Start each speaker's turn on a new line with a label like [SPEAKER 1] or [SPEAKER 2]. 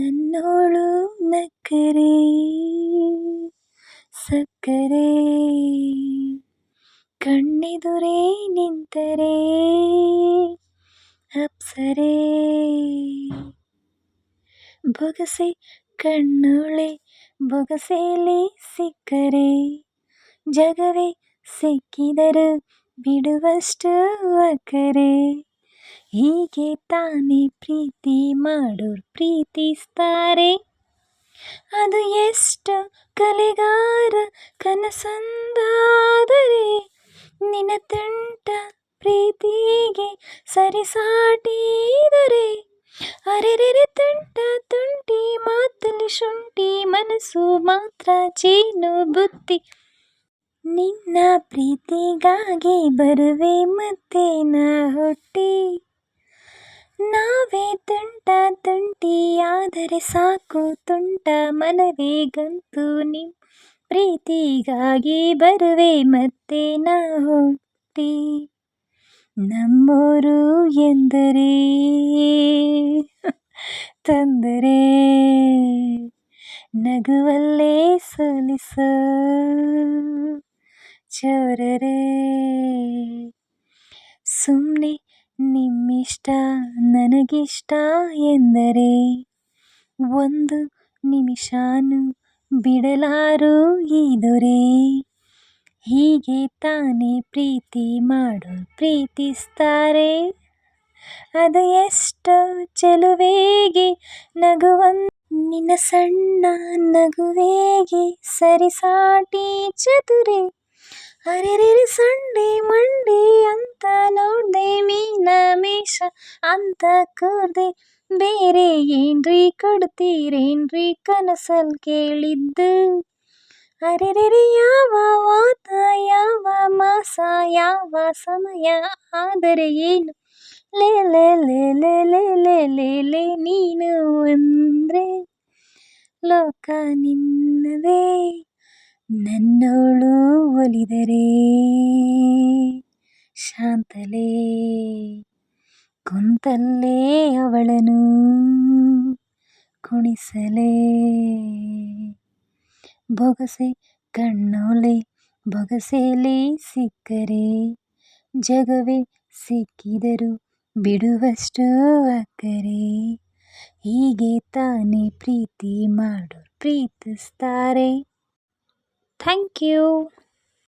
[SPEAKER 1] ನನ್ನೋಳು ನಕ್ಕರೆ ಸಕ್ಕರೆ ಕಣ್ಣೆದುರೇ ನಿಂತರೆ ಅಪ್ಸರೆ ಬೊಗಸೆ ಕಣ್ಣೋಳೆ ಬೊಗಸೆಯಲ್ಲಿ ಸಿಕ್ಕರೆ ಜಗವೇ ಸಿಕ್ಕಿದರು ಬಿಡುವಷ್ಟು ಅಕ್ಕರೆ ಹೀಗೆ ತಾನೇ ಪ್ರೀತಿ ಮಾಡೋರು ಪ್ರೀತಿಸ್ತಾರೆ. ಅದು ಎಷ್ಟು ಕಲೆಗಾರ ಕನಸಂದಾದರೆ ನಿನ್ನ ತುಂಟ ಪ್ರೀತಿಗೆ ಸರಿಸಾಟಿದರೆ. ಅರೆರೆರೆ ತುಂಟ ತುಂಟಿ ಮಾತಲ್ಲಿ ಶುಂಠಿ ಮನಸ್ಸು ಮಾತ್ರ ಚೀನು ಬುತ್ತಿ. ನಿನ್ನ ಪ್ರೀತಿಗಾಗಿ ಬರುವೆ ಮತ್ತೆ ನಾ ಹುಟ್ಟಿ? ನಾವೇ ತುಂಟ ತುಂಟಿಯಾದರೆ ಸಾಕು ತುಂಟ ಮನವೇಗಂತೂ ನಿಮ್ಮ ಪ್ರೀತಿಗಾಗಿ ಬರುವೆ ಮತ್ತೆ ನಾವು ಹುಟ್ಟಿ ನಮ್ಮೂರು ಎಂದರೆ ತೊಂದರೆ ನಗುವಲ್ಲೇ ಸೋಲಿಸೋ ಚೋರರೇ ಸುಮ್ಮನೆ ನಿಮ್ಮಿಷ್ಟ, ನನಗಿಷ್ಟ ಎಂದರೆ? ಒಂದು ನಿಮಿಷಾನು ಬಿಡಲಾರು ಈ ಹೀಗೆ ತಾನೇ ಪ್ರೀತಿ ಮಾಡು, ಪ್ರೀತಿಸ್ತಾರೆ? ಅದು ಎಷ್ಟು ಚೆಲುವೇಗೆ ನಗುವನ್. ನಿನ್ನ ಸಣ್ಣ ನಗುವೇಗೆ ಸರಿಸಾಟಿ ಚತುರೆ ಅರೆರೆರೆ ಸಂಡೆ ಅಂತ ಕೂರ್ದೆ ಬೇರೆ ಏನ್ರಿ ಕೊಡ್ತೀರೇನ್ರಿ ಕನಸಲ್ ಕೇಳಿದ್ದು ಅರೆರೆರೆ ಯಾವ ವಾತ ಯಾವ ಮಾಸ ಯಾವ ಸಮಯ ಆದರೆ ಏನು ಲೇ ಲೇ ಲೇ ಲೇ ಲೇ ಲೇ ಲೇ ಲೇ ನೀನು ಅಂದರೆ ಲೋಕ ನಿನ್ನದೇ ನನ್ನೋಳು ಒಲಿದರೆ ಶಾಂತಲೇ ಕುಂತಲ್ಲೇ ಅವಳನು ಕುಣಿಸಲೇ. ಬೊಗಸೆ ಕಣ್ಣೋಲೆ ಬೊಗಸೆಯಲ್ಲಿ ಸಿಕ್ಕರೆ. ಜಗವೇ ಸಿಕ್ಕಿದರು ಬಿಡುವಷ್ಟು ಅಕ್ಕರೆ. ಹೀಗೆ ತಾನೇ ಪ್ರೀತಿ ಮಾಡೋರು ಪ್ರೀತಿಸ್ತಾರೆ. Thank you.